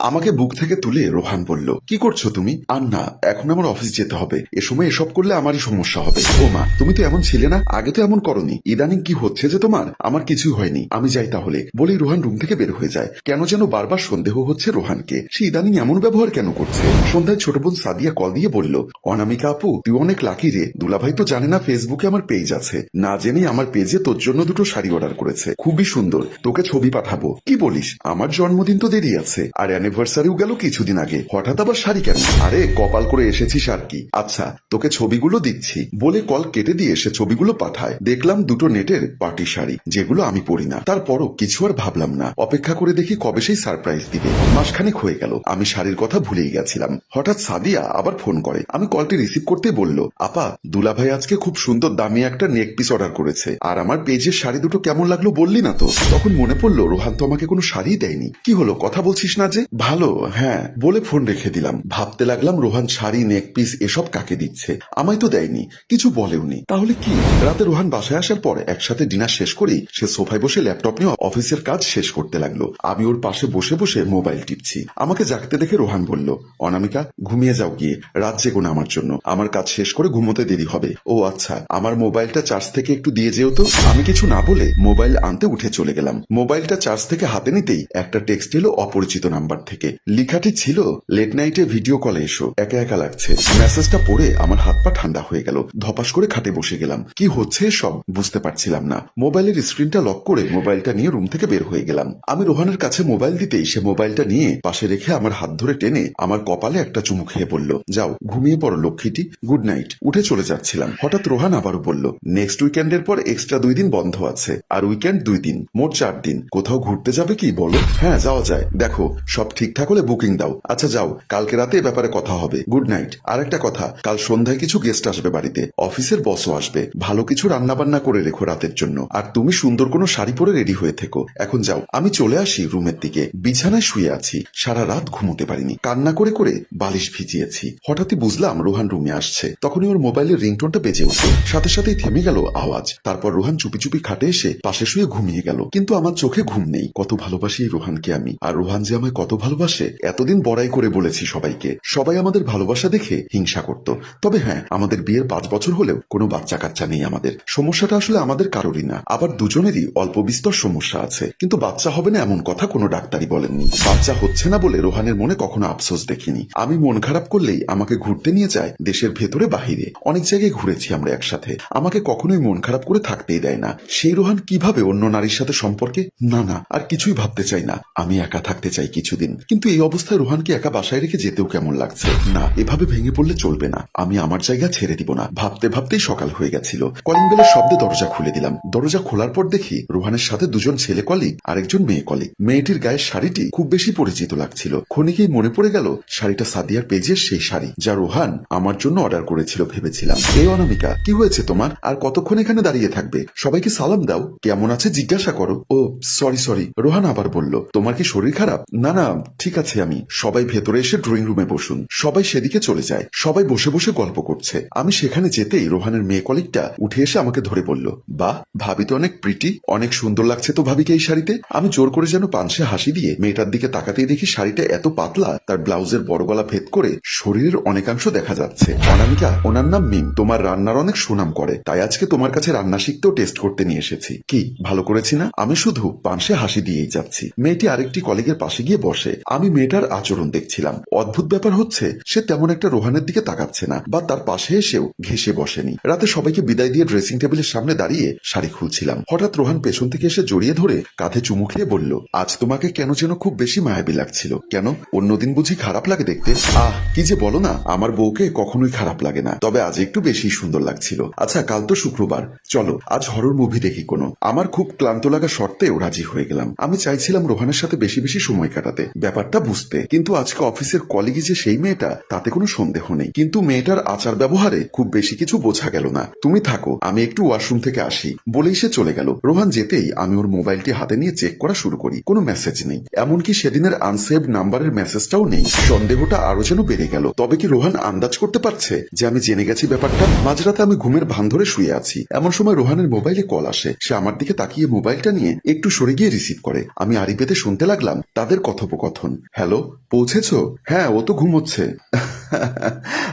আমাকে বুক থেকে তুলে রোহান বলল, কি করছ তুমি? আর না এখন আমার অফিস যেতে হবে। এ সময় এসব করলে আমারই সমস্যা হবে। ও মা, তুমি তো এমন ছিলে না, আগে তো এমন করনি। ইদানিং কি হচ্ছে যে তোমার? আমার কিছু হয়নি। আমি যাই তাহলে। বলেই রোহান রুম থেকে বের হয়ে যায়। কেন যেন বারবার সন্দেহ হচ্ছে রোহানকে। সে ইদানিং এমন ব্যবহার কেন করছে? সন্ধ্যায় ছোট বোন সাদিয়া কল দিয়ে বলল, অনামিকা আপু, তুই অনেক লাকি রে। দুলাভাই তো জানে না ফেসবুকে আমার পেজ আছে। না জেনেই আমার পেজে তোর জন্য দুটো শাড়ি অর্ডার করেছে। খুবই সুন্দর। তোকে ছবি পাঠাবো। কি বলিস? আমার জন্মদিন তো দেরি আছে। আর অ্যানিভার্সারিও গেল কিছুদিন আগে। হঠাৎ আবার শাড়ি কেন? আরে, কপাল করে এসেছিস আর কি। আচ্ছা তোকে ছবিগুলো দিচ্ছি। বলে কল কেটে দিয়ে সে ছবিগুলো পাঠায়। দেখলাম দুটো নেটের পার্টি শাড়ি, যেগুলো আমি পরি না। তারপরও কিছু আর ভাবলাম না। অপেক্ষা করে দেখি কবে সেই সারপ্রাইজ দিবে। মাসখানেক হয়ে গেল। আমি শাড়ির কথা ভুলেই গেছিলাম। হঠাৎ সাদিয়া আবার ফোন করে। আমি কলটি রিসিভ করতে বলল, আপা, দুলাভাই আজকে খুব সুন্দর দামি একটা নেক পিস অর্ডার করেছে। আর আমার পেজের শাড়ি দুটো কেমন লাগল বললি না তো? তখন মনে পড়ল, রোহান তো আমাকে কোনো শাড়ি দেয়নি। কি হলো? কথা বলছিস না যে? ভালো হ্যাঁ বলে ফোন রেখে দিলাম। ভাবতে লাগলাম রোহান শাড়ি নেক পিস এসব কাকে দিচ্ছে? আমায় তো দেয়নি, কিছু বলেওনি। তাহলে কি? রাতে রোহান বাসায় আসার পর একসাথে ডিনার শেষ করেই সে সোফায় বসে ল্যাপটপ নিয়ে অফিসের কাজ শেষ করতে লাগল। আমি ওর পাশে বসে বসে মোবাইল টিপছি। আমাকে জাগতে দেখে রোহান বলল, অনামিকা, ঘুমিয়ে যাও গিয়ে। রাত জেগো আমার জন্য। আমার কাজ শেষ করে ঘুমোতে দেরি হবে। ও আচ্ছা আমার মোবাইলটা চার্জ থেকে একটু দিয়ে যেও তো। আমি কিছু না বলে মোবাইল আনতে উঠে চলে গেলাম। মোবাইলটা চার্জ থেকে হাতে নিতেই একটা টেক্সট এলো অপরিচিত নাম্বার থেকে। লেখাটি ছিল লেট নাইটে ভিডিও কলে এসো। একা একা লাগছে। মেসেজটা পড়ে আমার হাত পা ঠান্ডা হয়ে গেল। ধপাস করে খাটে বসে গেলাম। কি হচ্ছে সব বুঝতে পারছিলাম না। মোবাইলের স্ক্রিনটা লক করে মোবাইলটা নিয়ে রুম থেকে বের হয়ে গেলাম। আমি রোহানের কাছে মোবাইল দিতেই সে মোবাইলটা নিয়ে পাশে রেখে আমার হাত ধরে টেনে আমার কপালে একটা চুমু খেয়ে বলল, যাও, ঘুমিয়ে পড়ো লক্ষ্মীটি। গুড নাইট উঠে চলে যাচ্ছিলাম। হঠাৎ রোহান আবারও বলল নেক্সট উইকেন্ডের পর এক্সট্রা দুই দিন বন্ধ আছে। আর উইকেন্ড দুই দিন, মোট চার দিন। কোথাও ঘুরতে যাবে কি বলো? হ্যাঁ যাওয়া যায়। দেখো, সব ঠিকঠাক হলে বুকিং দাও। আচ্ছা যাও। কালকে রাতে এ ব্যাপারে কথা হবে। Good night. আর একটা কথা, কাল সন্ধ্যায় কিছু গেস্ট আসবে বাড়িতে। অফিসের বসও আসবে। ভালো কিছু রান্না বান্না করে রেখো রাতের জন্য। আর তুমি সুন্দর কোনো শাড়ি পরে রেডি হয়ে থেকো। এখন যাও। আমি চলে আসি রুমের দিকে। বিছানায় শুয়ে আছি। সারা রাত ঘুমোতে পারিনি। কান্না করে করে বালিশ ভিজিয়েছি। হঠাৎই বুঝলাম রোহান রুমে আসছে। তখনই ওর মোবাইলের রিংটোনটা বেজে উঠল। সাথে সাথেই থেমে গেল আওয়াজ। তারপর রোহান চুপি চুপি খাটে এসে পাশে শুয়ে ঘুমিয়ে গেল। কিন্তু আমার চোখে ঘুম নেই। কত ভালোবাসি রোহানকে আমি। আর রোহান যে আমায় কত ভালোবাসে, এতদিন বড়াই করে বলেছি সবাইকে। সবাই আমাদের ভালোবাসা দেখে হিংসা করত। তবে হ্যাঁ আমাদের বিয়ের পাঁচ বছর হলেও কোনো বাচ্চা কাচ্চা নেই আমাদের। সমস্যাটা আসলে আমাদের কারোরই না। আবার দুজনেরই অল্প বিস্তর সমস্যা আছে। কিন্তু বাচ্চা হবে না এমন কথা কোনো ডাক্তারই বলেননি। বাচ্চা হচ্ছে না বলে রোহানের মনে কখনো আফসোস দেখিনি। আমি মন খারাপ করলেই আমাকে ঘুরতে নিয়ে যায় দেশের ভেতরে বাহিরে। অনেক জায়গায় ঘুরেছি আমরা একসাথে। আমাকে কখনোই মন খারাপ করে থাকতেই দেয় না। সেই রোহান কীভাবে অন্য নারীর সাথে সম্পর্কে? না না, আর কিছুই ভাবতে চাই না। আমি একা থাকতে চাই কিছুদিন। কিন্তু এই অবস্থায় রোহানকে একা বাসায় রেখে যেতেও কেমন লাগছে? না, এভাবে ভেঙে পড়লে চলবে না। আমি আমার জায়গা ছেড়ে দিব না। ভাবতে ভাবতেই সকাল হয়ে গেছিল। কলিং বেলের শব্দে দরজা খুলে দিলাম। দরজা খোলার পর দেখি রোহানের সাথে দুজন ছেলে কলিগ, আরেকজন মেয়ে কলিগ। মেয়েটির গায়ের শাড়িটি খুব বেশি পরিচিত লাগছিল। ক্ষণিকেই মনে পড়ে গেল শাড়িটা সাদিয়ার পেজের সেই শাড়ি, যা রোহান আমার জন্য অর্ডার করেছিল ভেবেছিলাম। এই অনামিকা, কি হয়েছে তোমার? আর কতক্ষণ এখানে দাঁড়িয়ে থাকবে? সবাইকে সালাম দাও। কেমন আছে জিজ্ঞাসা করো। ও, সরি সরি। রোহান আবার বলল, তোমার কি শরীর খারাপ? না না ঠিক আছে, আমি সবাই ভেতরে এসে ড্রয়িং রুমে বসুন। সবাই সেদিকে চলে যায়। সবাই বসে বসে গল্প করছে। আমি সেখানে যেতেই রোহানের মেয়ে কলিগটা উঠে এসে আমাকে ধরে বলল, বা, ভাবি তো অনেক প্রিটি অনেক সুন্দর লাগছে তো ভাবিকে এই শাড়িতে? আমি জোর করে যেন পানসে হাসি দিয়ে মেয়েটার দিকে তাকাতেই দেখি শাড়িটা এত পাতলা, তার ব্লাউজের বড় গলা ভেদ করে শরীরের অনেকাংশ দেখা যাচ্ছে। অনামিকা, ওনার নাম মিম। তোমার রান্নার অনেক সুনাম করে। তাই আজকে তোমার কাছে রান্না শিখতেও টেস্ট করতে নিয়ে এসেছি। কি, ভালো করেছি না? আমি শুধু পানসে হাসি দিয়েই যাচ্ছি। মেয়েটি আরেকটি কলিগের পাশে গিয়ে বসে। আমি মেয়েটার আচরণ দেখছিলাম। অদ্ভুত ব্যাপার হচ্ছে, সে তেমন একটা রোহানের দিকে তাকাচ্ছে না বা তার পাশে এসেও ঘেসে বসেনি। রাতে সবাইকে বিদায় দিয়ে ড্রেসিং টেবিলের সামনে দাঁড়িয়ে শাড়ি খুলছিলাম। হঠাৎ রোহান পেছন থেকে এসে জড়িয়ে ধরে কাঁধে চুমু খেয়ে বলল, আজ তোমাকে কেন যেন খুব বেশি মায়াবী লাগছিল। কেন? অন্যদিন বুঝি খারাপ লাগে দেখতে? আহ, কি যে বলো না, আমার বউকে কখনোই খারাপ লাগে না। তবে আজ একটু বেশি সুন্দর লাগছিল। আচ্ছা কাল তো শুক্রবার। চলো, আজ হরর মুভি দেখি কোনো। আমার খুব ক্লান্ত লাগা শর্তেও রাজি হয়ে গেলাম। আমি চাইছিলাম রোহানের সাথে বেশি বেশি সময় কাটাতে। ব্যাপারটা বুঝতে। কিন্তু আজকে অফিসের কলিগি যে সেই মেয়েটা, তাতে কোনো সন্দেহ নেই। কিন্তু মেয়েটার আচার ব্যবহারে খুব বেশি কিছু বোঝা গেল না। তুমি থাকো, আমি একটু ওয়াশরুম থেকে আসি। বলেই সে চলে গেল। রোহান যেতেই আমি ওর মোবাইলটি হাতে নিয়ে চেক করা শুরু করি। কোনো মেসেজ নেই। এমনকি সেদিনের আনসেভ নাম্বারের মেসেজটাও নেই। সন্দেহটা আরও যেন বেড়ে গেল। তবে কি রোহান আন্দাজ করতে পারছে যে আমি জেনে গেছি ব্যাপারটা? মাঝরাতে আমি ঘুমের ভান ধরে শুয়ে আছি। এমন সময় রোহানের মোবাইলে কল আসে। সে আমার দিকে তাকিয়ে মোবাইলটা নিয়ে একটু সরে গিয়ে রিসিভ করে। আমি আড়ি পেতে শুনতে লাগলাম, তাদের কথোপকথন। কথন হ্যালো পৌঁছেছ? হ্যাঁ ও তো ঘুমোচ্ছে।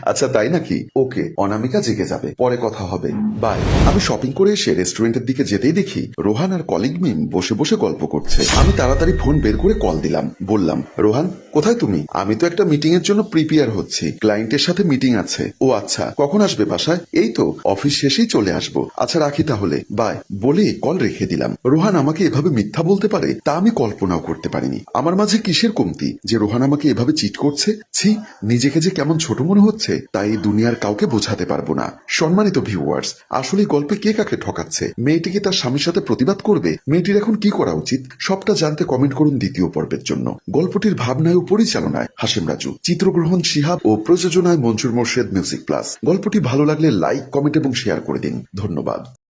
আচ্ছা তাই নাকি? ওকে, অনামিকা জেগে যাবে। পরে কথা হবে। বাই। আমি শপিং করে এসে রেস্টুরেন্টের দিকে যেতেই দেখি রোহান আর কলিগ মিম বসে বসে গল্প করছে। আমি তাড়াতাড়ি ফোন বের করে কল দিলাম। বললাম, রোহান, কোথায় তুমি? আমি তো একটা মিটিং এর জন্য প্রিপেয়ার হচ্ছি। ক্লায়েন্টের সাথে মিটিং আছে। ও আচ্ছা কখন আসবে বাসায়? এই তো অফিস শেষেই চলে আসব। আচ্ছা রাখি তাহলে। বাই। বলে কল রেখে দিলাম। রোহান আমাকে এভাবে মিথ্যা বলতে পারে? তা আমি কল্পনাও করতে পারিনি। আমার মাঝে কিসের কমতি? যে রোহান আমাকে এভাবে চিট করছে? ছি, নিজেকে যে কেমন ছোট মনে হচ্ছে, তাই দুনিয়ার কাউকে বোঝাতে পারব না। সম্মানিত ভিউয়ার্স আসলে গল্পে কে কাকে ঠকাচ্ছে? মেয়েটি কি তার স্বামীর সাথে প্রতিবাদ করবে? মেয়েটির এখন কি করা উচিত? সবটা জানতে কমেন্ট করুন দ্বিতীয় পর্বের জন্য। গল্পটির ভাবনায় ও পরিচালনায় হাসিম রাজু, চিত্রগ্রহণ শিহাব ও প্রযোজনায় মঞ্জুর মোর্শেদ মিউজিক প্লাস গল্পটি ভালো লাগলে লাইক কমেন্ট এবং শেয়ার করে দিন। ধন্যবাদ।